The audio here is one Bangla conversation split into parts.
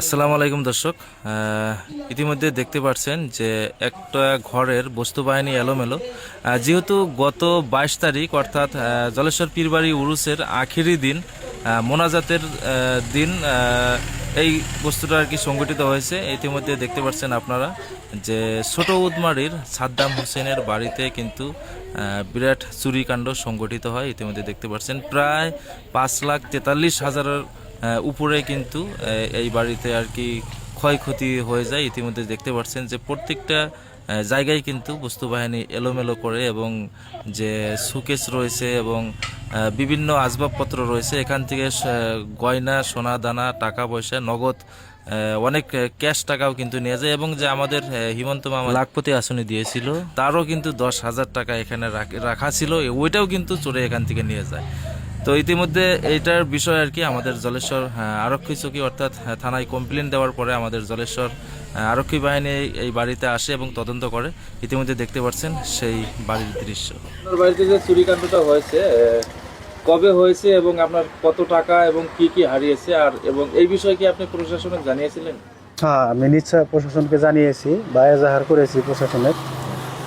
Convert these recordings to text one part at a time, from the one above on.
আসসালামু আলাইকুম দর্শক। ইতিমধ্যে দেখতে পাচ্ছেন যে একটা ঘরের বস্তু বাহিনী এলোমেলো যেহেতু গত বাইশ তারিখ, অর্থাৎ জলেশ্বর পীরবাড়ি উরুসের আখেরি দিন মোনাজাতের দিন এই বস্তুটা আর কি সংগঠিত হয়েছে। ইতিমধ্যে দেখতে পাচ্ছেন আপনারা যে ছোট উদমারির সাদ্দাম হোসেনের বাড়িতে কিন্তু বিরাট চুরিকাণ্ড সংগঠিত হয়। ইতিমধ্যে দেখতে পাচ্ছেন প্রায় পাঁচ লাখ তেতাল্লিশ হাজারের উপরে কিন্তু এই বাড়িতে আর কি ক্ষয়ক্ষতি হয়ে যায়। ইতিমধ্যে দেখতে পাচ্ছেন যে প্রত্যেকটা জায়গায় কিন্তু বস্তু বাহিনী এলোমেলো করে এবং যে সুকেস রয়েছে এবং বিভিন্ন আসবাবপত্র রয়েছে এখান থেকে গয়না সোনা দানা টাকা পয়সা নগদ অনেক ক্যাশ টাকাও কিন্তু নিয়ে যায় এবং যে আমাদের হিমন্ত মামা লাখপতি আসনে দিয়েছিল। তারও কিন্তু দশ হাজার টাকা এখানে রাখ- রাখা ছিল। ওইটাও কিন্তু চোরে এখান থেকে নিয়ে যায়। তো ইতিমধ্যে এইটার বিষয় আর কি আমাদের জলেশ্বর আরক্ষী চৌকি অর্থাৎ থানায় কমপ্লেন দেওয়ার পরে আমাদের জলেশ্বর আরক্ষী বাহিনী এই- এই বাড়িতে আসে এবং তদন্ত করে। ইতিমধ্যে দেখতে পাচ্ছেন সেই বাড়ির দৃশ্য। আপনার বাড়িতে যে চুরিকাণ্ডটা হয়েছে কবে হয়েছে এবং আপনার কত টাকা এবং কি কি হারিয়েছে আর এবং এই বিষয়ে কি আপনি প্রশাসনকে জানিয়েছিলেন? হ্যাঁ আমি নিশ্চয় প্রশাসনকে জানিয়েছি বা এজাহার করেছি প্রশাসনের।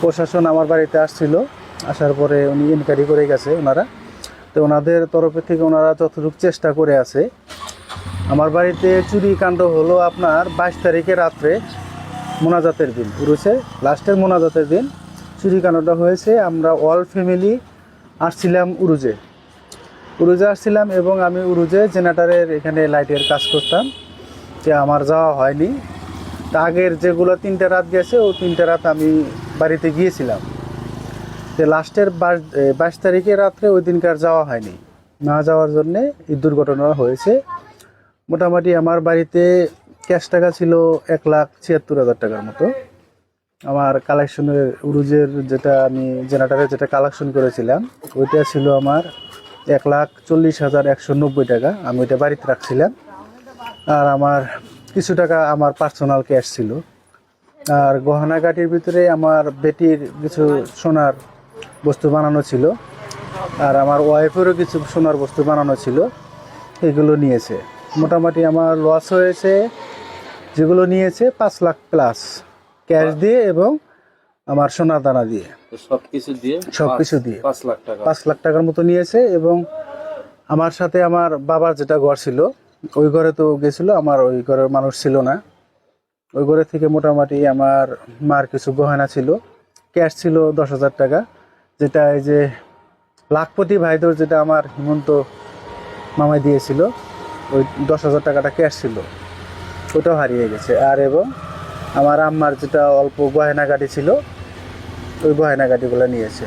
প্রশাসন আমার বাড়িতে আসছিল আসার পরে উনি ইনকোয়ারি করে গেছে ওনারা। তো ওনাদের তরফে থেকে ওনারা যতটুকু চেষ্টা করে আছে। আমার বাড়িতে চুরি কাণ্ড হলো আপনার বাইশ তারিখে রাত্রে মোনাজাতের দিন পুরুষে লাস্টের মোনাজাতের দিন চুরি কাণ্ডটা হয়েছে। আমরা অল ফ্যামিলি আসছিলাম উরুজে। উরুজে আসছিলাম এবং আমি উরুজে জেনারেটারের এখানে লাইটের কাজ করতাম। যে আমার যাওয়া হয়নি। তা আগের যেগুলো তিনটে রাত গেছে, ও তিনটে রাত আমি বাড়িতে গিয়েছিলাম। যে লাস্টের বাইশ তারিখে রাত্রে ওই দিনকার যাওয়া হয়নি। না যাওয়ার জন্যে এই দুর্ঘটনা হয়েছে। মোটামুটি আমার বাড়িতে ক্যাশ টাকা ছিল এক লাখ ছিয়াত্তর হাজার টাকার মতো। আমার কালেকশনের উরুজের যেটা আমি জেনারেটারে যেটা কালেকশন করেছিলাম, ওইটা ছিল আমার এক লাখ চল্লিশ হাজার একশো নব্বই টাকা। আমি ওইটা বাড়িতে রাখছিলাম। আর আমার কিছু টাকা আমার পার্সোনাল ক্যাশ ছিল। আর গহনাগাটির ভিতরে আমার বেটির কিছু সোনার বস্তু বানানো ছিল। আর আমার ওয়াইফেরও কিছু সোনার বস্তু বানানো ছিল। এগুলো নিয়েছে। মোটামুটি আমার লস হয়েছে যেগুলো নিয়েছে পাঁচ লাখ প্লাস ক্যাশ দিয়ে এবং আমার সোনার দানা দিয়ে। সবকিছু দিয়ে সবকিছু পাঁচ- দিয়ে। পাঁচ লাখ টাকা। পাঁচ লাখ টাকার মতো নিয়েছে এবং আমার সাথে আমার বাবার যেটা ঘর ছিল ওই ঘরে তো গেছিল আমার ওই ঘরের মানুষ ছিল না। ওই ঘরে থেকে মোটামুটি আমার মার কিছু গহনা ছিল। ক্যাশ ছিল দশ হাজার টাকা। যেটা এই যে লাখপতি ভাইদর যেটা আমার হিমন্ত মামাই দিয়েছিল, ওই দশ হাজার টাকাটা ক্যাশ ছিল, ওটাও হারিয়ে গেছে। আর এবং আমার আম্মার যেটা অল্প গয়নাগাটি ছিল, ওই গয়নাগাটিগুলো নিয়েছে।